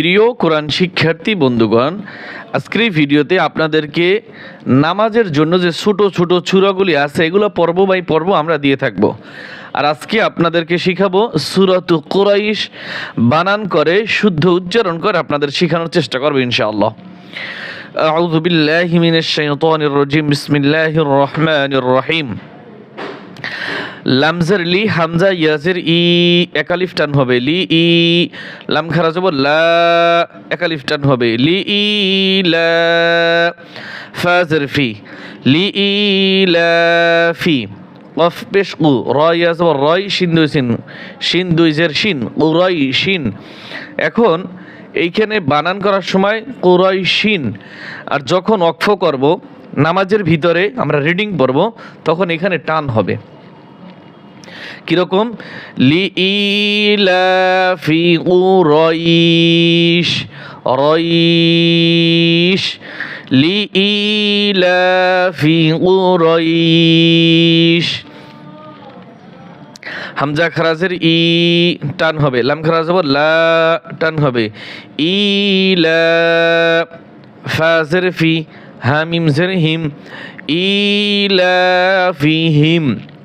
প্রিয় কোরআন শিক্ষার্থী বন্ধুগণ, আজকের এই ভিডিওতে আপনাদেরকে নামাজের জন্য যে ছোটো ছোটো চূড়াগুলি আছে, এগুলো পর্ব বাই পর্ব আমরা দিয়ে থাকব। আর আজকে আপনাদেরকে শিখাবো সুরত কোরাইশ, বানান করে, শুদ্ধ উচ্চারণ করে আপনাদের শেখানোর চেষ্টা করব ইনশাআল্লাহ। আউযু বিল্লাহি মিনাশ শাইতানির রাজিম রহিম। লামজের লি, হামজা, ইয়াজের, ই, একালিফ টান হবে। লি, ই, লাম খারা যাব লা টান হবে। লি, ই, লা, ফাজের ফি। লি, ই, লা, ফি। কফ পেশ কু রয় রয়, শিন, দুই সিন শিন, দুই, জের, শিন উরয় শিন। এখন এইখানে বানান করার সময় কুরয় শিন। আর যখন অক্ষ করব, নামাজের ভিতরে আমরা রিডিং পড়ব, তখন এখানে টান হবে। কীরকম? লি ইলাফি রইশ রইশ লি ইলাফি রইশ হামজা খারাজের ই টান হবে, লাম খারাজ হবে, লা টান হবে। ই লা ফাজের ফি হামিম জের হিম ই লা ফি হিম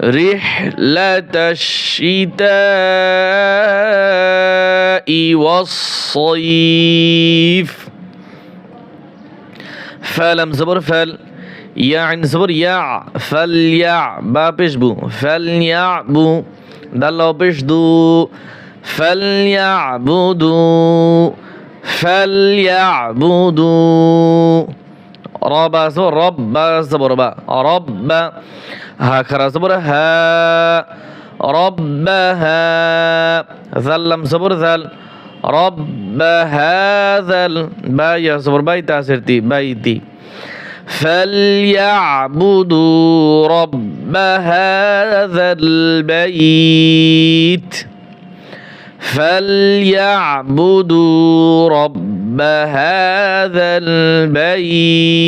رحلة الشتاء والصيف. فلم زبر فل عين زبر يع فليع با بشبو فليعبو دلو بشدو فليعبدوا فليعبدوا رب زبر رب زبر با رب ها خرا زبر ها ربها ذلم زبر ذل رب هذا يا زبر باي تاسرتي بايتي فليعبدوا رب هذا البيت. فليعبدوا رب هذا البيت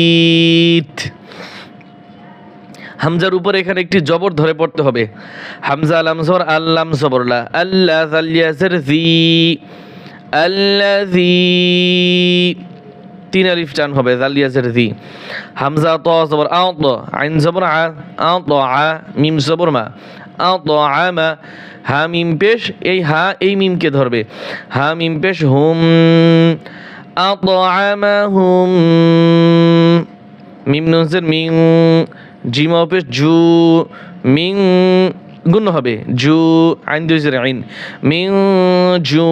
হামজার উপর এখানে একটি জবর ধরে পড়তে হবে হামজা আলাম জবর আল্লাম জবরলা আল্লাহ জালিয়াসের জি আল্লাজি তিন আলিফ টান হবে জালিয়াসের জি। হামজা, ত, জবর আও ত, আইন, জবর, আ আও ত, আ, মিম, জবর, মা। আও ত, আ, মা, হা, মিম, পেশ, এই হা, এই মিমকে ধরবে। হা, মিম, পেশ, হুম আও ত আমা হুম, মিম নুনসের মিং জিম অফিস জু মিং গুণ হবে। জু, আইন দুইজের আইন মিং জু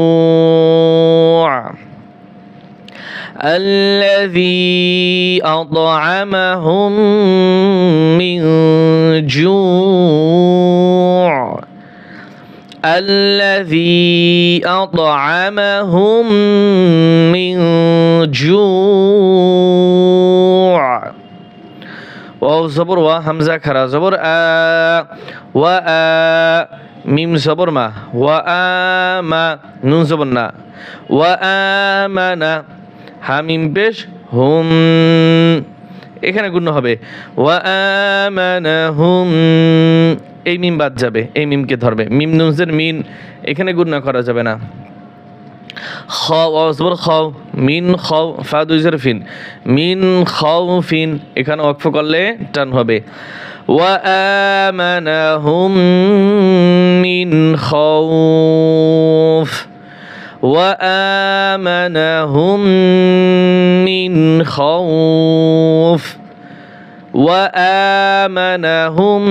الذي أطعمهم من جوع. الذي أطعمهم من جوع. واو زبر همزه كرا زبر آ وآ ميم زبر ما وآما نون زبرنا وآمنا হামিম পেশ হুম। এখানে গুণ হবে। ওয়া হুম এই মিম বাদ যাবে, এই মিমকে ধরবে। মিম নুজের মিন, এখানে গুণ করা যাবে না। খাও অজবর খাও। মিন খাও ফাদুজের ফিন মিন খাও, ফিন। এখানে অক্ফ করলে টান হবে। ওয়া আমানাহুম মিন খাউফ। وآمنهم من خوف وآمنهم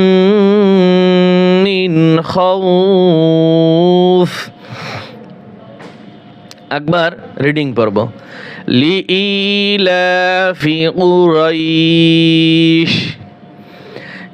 من خوف একবার রিডিং পড়ব লিইলাফি কুরাইশ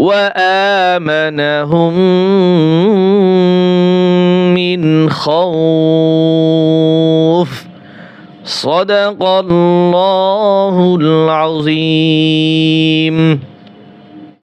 وآمنهم من خوف. صدق الله العظيم.